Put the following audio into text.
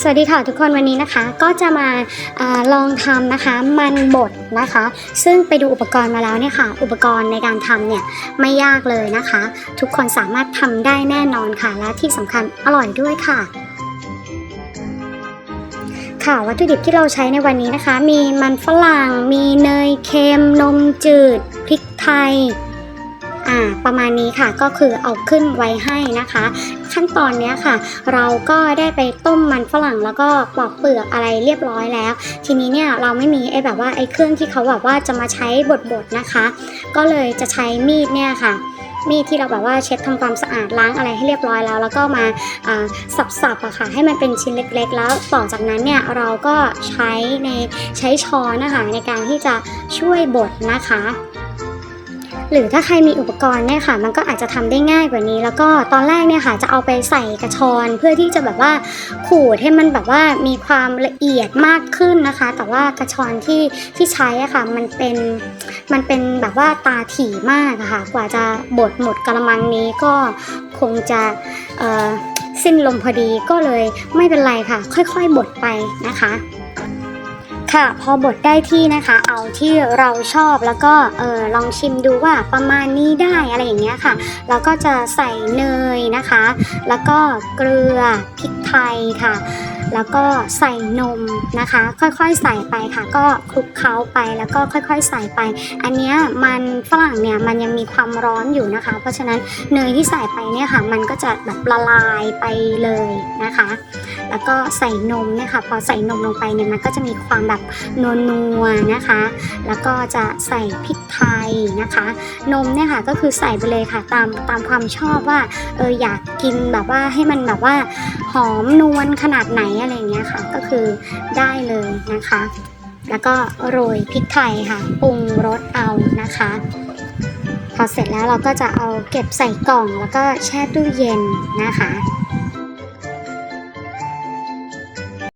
สวัสดีค่ะทุกคนวันนี้นะคะ ก็จะมาอาลองทำนะคะ มันบดนะคะ ซึ่งไปดูอุปกรณ์มาแล้วเนี่ยค่ะ อุปกรณ์ในการทำเนี่ยไม่ยากเลยนะคะ ทุกคนสามารถทำได้แน่นอนค่ะ และที่สำคัญอร่อยด้วยค่ะค่ะวัตถุดิบที่เราใช้ในวันนี้นะคะ มีมันฝรั่ง มีเนยเค็ม นมจืด พริกไทย อ่าประมาณนี้ค่ะก็คือเอาขึ้นไว้ให้นะคะ ขั้นตอนเนี้ยค่ะ เราก็ได้ไปต้มมันฝรั่งแล้วก็ปอกเปลือกอะไรเรียบร้อยแล้ว ทีนี้เนี่ยเราไม่มีไอ้แบบว่าไอ้เครื่องที่เขาแบบว่าจะมาใช้บดๆนะคะ ก็เลยจะใช้มีดเนี่ยค่ะมีดที่เราแบบว่าเช็ดทำความสะอาดล้างอะไรให้เรียบร้อยแล้ว แล้วก็มาสับๆอะค่ะให้มันเป็นชิ้นเล็กๆ แล้วต่อจากนั้นเนี่ยเราก็ใช้ในใช้ช้อนนะคะในการที่จะช่วยบดนะคะ หรือถ้าใครมีอุปกรณ์เนี่ยค่ะ มันก็อาจจะทำได้ง่ายกว่านี้ แล้วก็ตอนแรกเนี่ยค่ะจะเอาไปใส่กระชอนเพื่อที่จะแบบว่าขูดให้มันแบบว่ามีความละเอียดมากขึ้นนะคะ แต่ว่ากระชอนที่ที่ใช้อะค่ะมันเป็นมันเป็นแบบว่าตาถี่มากอะค่ะกว่าจะบดหมดกระมังนี้ก็คงจะเอ่อสิ้นลมพอดีก็เลยไม่เป็นไรค่ะ ค่อยๆบดไปนะคะ ค่ะ พอบดได้ที่นะคะ เอาที่เราชอบแล้วก็เออลองชิมดูว่าประมาณนี้ได้อะไรอย่างเงี้ยค่ะแล้วก็จะใส่เนยนะคะ แล้วก็เกลือพริกไทยค่ะแล้วก็ใส่นมนะคะ ค่อยๆใส่ไปค่ะ ก็คลุกเคล้าไปแล้วก็ค่อยๆใส่ไป อันเนี้ยมันฝรั่งเนี่ยมันยังมีความร้อนอยู่นะคะ เพราะฉะนั้นเนยที่ใส่ไปเนี่ยค่ะ มันก็จะแบบละลายไปเลยนะคะ แล้วก็ใส่นมนี่ยค่ะพอใส่นมลงไปเนี่ยมันก็จะมีความแบบนัวๆนะคะ แล้วก็จะใส่พริกไทยนะคะ นมเนี่ยค่ะก็คือใส่ไปเลยค่ะตามตามความชอบว่าเอออยากกินแบบว่าให้มันแบบว่าหอมนวลขนาดไหนอะไรเงี้ยค่ะ ก็คือได้เลยนะคะ แล้วก็โรยพริกไทยค่ะปรุงรสเอานะคะพอเสร็จแล้วเราก็จะเอาเก็บใส่กล่องแล้วก็แช่ตู้เย็นนะคะ